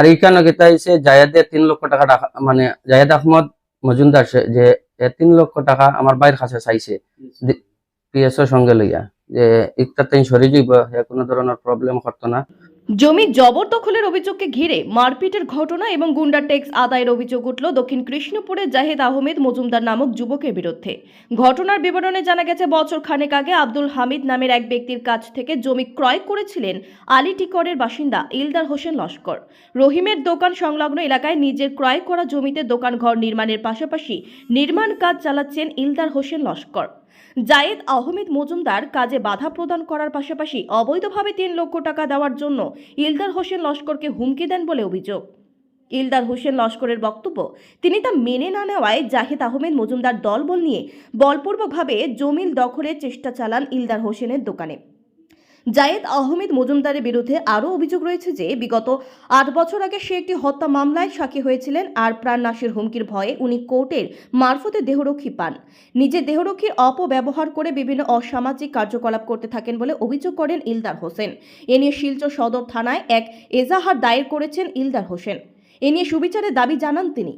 আর এইখানে কেতা হয়েছে জায়েদে তিন লক্ষ টাকা মানে জায়াদ আহমদ মজুমদার যে তিন লক্ষ টাকা আমার বাইর কাছে চাইছে পিএসও সঙ্গে লইয়া। যে একটা তিন সরে যাইব কোনো ধরনের প্রবলেম করতো না। জমি জবরদখলের অভিযোগকে ঘিরে মারপিটের ঘটনা এবং গুন্ডা ট্যাক্স আদায়ের অভিযোগ উঠল দক্ষিণ কৃষ্ণপুরের জাহেদ আহমেদ মজুমদার নামক যুবকের বিরুদ্ধে। ঘটনার বিবরণে জানা গেছে, বছর খানেক আগে আব্দুল হামিদ নামের এক ব্যক্তির কাছ থেকে জমি ক্রয় করেছিলেন আলিটিকরের বাসিন্দা ইলদার হোসেন লস্কর। রহিমের দোকান সংলগ্ন এলাকায় নিজের ক্রয় করা জমিতে দোকান ঘর নির্মাণের পাশাপাশি নির্মাণ কাজ চালাচ্ছেন ইলদার হোসেন লস্কর। জায়েদ আহমেদ মজুমদার কাজে বাধা প্রদান করার পাশাপাশি অবৈধভাবে তিন লক্ষ টাকা দেওয়ার জন্য ইলদার হোসেন লস্করকে হুমকি দেন বলে অভিযোগ। ইলদার হোসেন লস্করের বক্তব্য, তিনি তা মেনে না নেওয়ায় জাহিদ আহমেদ মজুমদার দলবল নিয়ে বলপূর্বকভাবে জমিল দখলের চেষ্টা চালান ইলদার হোসেনের দোকানে। জায়েদ আহমেদ মজুমদারের বিরুদ্ধে আরও অভিযোগ রয়েছে যে, বিগত আট বছর আগে সে একটি হত্যা মামলায় সাক্ষী হয়েছিলেন আর প্রাণ প্রাণনাশের হুমকির ভয়ে উনি কোর্টের মারফতে দেহরক্ষী পান। নিজের দেহরক্ষীর অপব্যবহার করে বিভিন্ন অসামাজিক কার্যকলাপ করতে থাকেন বলে অভিযোগ করেন ইলদার হোসেন। এ নিয়ে শিলচর সদর থানায় এক এজাহার দায়ের করেছেন ইলদার হোসেন। এ নিয়ে সুবিচারের দাবি জানান তিনি।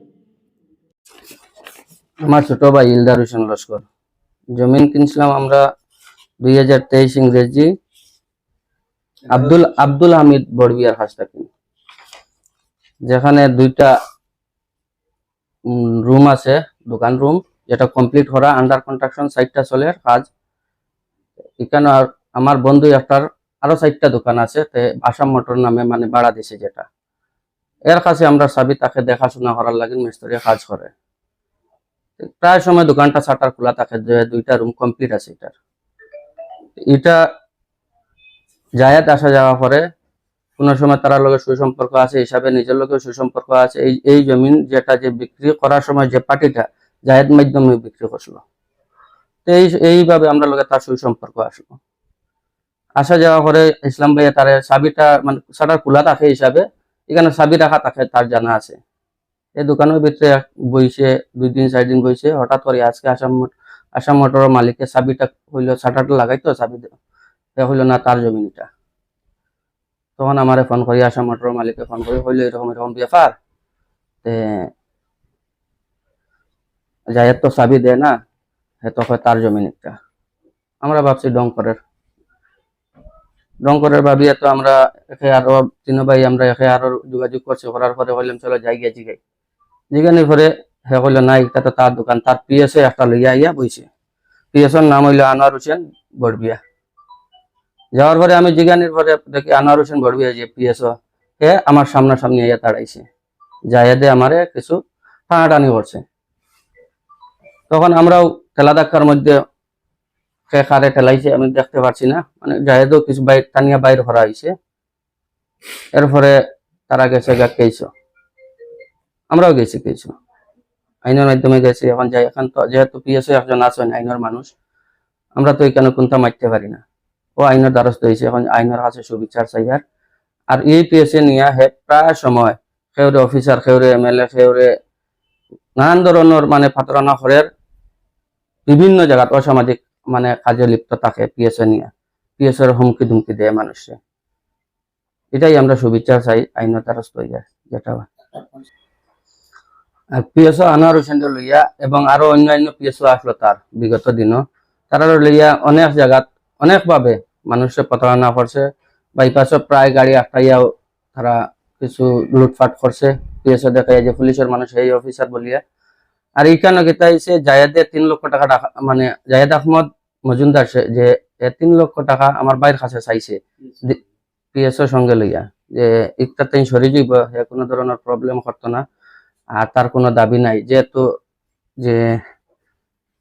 আমার ছোট ভাই ইলদার হোসেন লস্কর। জমিন কিনছিলাম আমরা দুই হাজার তেইশ ইংরেজি আব্দুল আব্দুল হামিদ বড়বিয়ার থেকে যেখানে দুইটা রুম আছে, দোকান রুম যেটা কমপ্লিট করা আন্ডার কনস্ট্রাকশন সাইটটা চলে কাজ। এখানে আমার বন্ধু একটার আরও সাইটটা দোকান আছে, তে আসাম মোটর নামে মানে ভাড়া দিছে যেটা। এর কাছে আমরা সাবি তাকে দেখাশোনা করার লাগে, মিস্ত্রি কাজ করে। প্রায় সময় দোকানটা শাটার খোলা থাকে দুইটা রুম কমপ্লিট আছে এটার। এটা জায়াত আসা যাওয়া করে কোন সময় তার লগে সুসম্পর্ক আছে, হিসাবে নিজের লগে সুসম্পর্ক আছে, এই এই জমিন যেটা যে বিক্রি করার সময় যে পার্টিটা জায়েদ মাধ্যমে বিক্রি করছিল। এই, এইভাবে আমরা লগে তার সুসম্পর্ক আসলো। আসা যাওয়া করে ইসলাম ভাইয়া তার চাবিটা মানে শাটার খোলা থাকে হিসাবে, এখানে চাবি রাখা থাকে তার জানা আছে। এই দোকানের ভিতরে বইছে, দুই দিন, চার দিন বইছে, হঠাৎ করে আজকে আসাম আসাম মোটরের মালিকের চাবিটা হইল শাটারটা লাগাইতো, চাবি হইল না তার জমিন এটা তখন আমারে ফোন করি আসাম মোটরের মালিককে ফোন করি হইল এরকম এরকম ব্যাপার। তে যাই তো চাবি দেয় না, হে তখন তার জমিন একটা আমরা ভাবছি ডঙ্করের। ডঙ্করের ভাবিয়া তো আমরা একে আরও, তিন ভাই আমরা একে আরও যোগাযোগ করছি, করার পরে হইলাম, চলো যাই গিয়ে জিগাই। জিগানির পরে হে কইলো, না এটা তো তার দোকান, তার পিএসএ একটা লইয়া আইয়া বইছে। পিএসএর নাম হইল আনোয়ার হোসেন বড়বিয়া যাওয়ার পরে আমি জিগানির পরে দেখি আনোয়ার হোসেন বড়বিয়া যে পিএসও হে আমার সামনাসামনি আইয়া দাঁড়াইছে। যাইয়া দে আমারে কিছু টানাটানি করছে। তখন আমরাও ঠেলা ধাক্কার মধ্যে সে কারে ঠেলাইছে আমি দেখতে পারছি না। মানে জাহেদও কিছু বাইক টানিয়া বাইর করা হয়েছে এরপরে তারা গেছে গা কেইছো। আমরাও গেছি কেইছো। আইনের মাধ্যমে গেছি, এখন যাই, এখন তো যেহেতু পিএসও একজন আছেন, আইনের মানুষ, আমরা তো এখানে কোনটা মারতে পারি না। ও আইনের দ্বারস্থ হয়েছে। এখন আইনের কাছে সুবিচার চাইয়ার আর এই পিএসএ নিয়ে হে প্রায় সময় সেউরে অফিসার সেউরে এম এল এ সেউরে নানান ধরনের মানে ফাতরানা হরের বিভিন্ন জায়গাত অসামাজিক মানে কাজে লিপ্ত থাকে পিএসএ নিয়ে। পিএসএর হুমকি ধুমকি দেয় মানুষে এটাই আমরা সুবিচার চাই আইনের দ্বারস্থ হইয়া যেটা। আর পিএসও আনোয়ার হোসেন লইয়া এবং আরও অন্যান্য পিএসও আসলো তার বিগত দিনও তারা লইয়া অনেক জায়গাত অনেকভাবে মানুষের প্রতারণা করছে। বাইপাসও প্রায় গাড়ি আটকাইয়াও তারা কিছু লুটফাট করছে। পিএসও দেখাই যে পুলিশের মানুষ এই অফিসার বলিয়া। আর এইখানে কেতা হয়েছে জায়েদে তিন লক্ষ টাকা মানে জায়েদ আহমদ মজুমদার সে- যে তিন লক্ষ টাকা আমার বাইর কাছে চাইছে। পিএসও সঙ্গে লইয়া, যে একটা তাই সরে যাইব কোনো ধরনের প্রবলেম করতো না। আর তার কোনো দাবি নাই, যেহেতু যে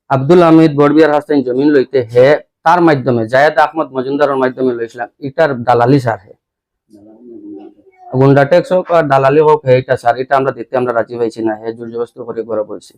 আব্দুল হামিদ বড়বিয়ার হাস্তাইন জমিন লইতে হে তার মাধ্যমে, জায়েদ আহমদ মজুমদারের মাধ্যমে লইছিলাম। এটার দালালি, স্যার, হে। গুন্ডা ট্যাক্স হোক আর দালালি হোক, হে, এটা, স্যার, এটা আমরা দিতে আমরা রাজি হয়েছি না, হে, জোর জবস্ত করে করে বলছি।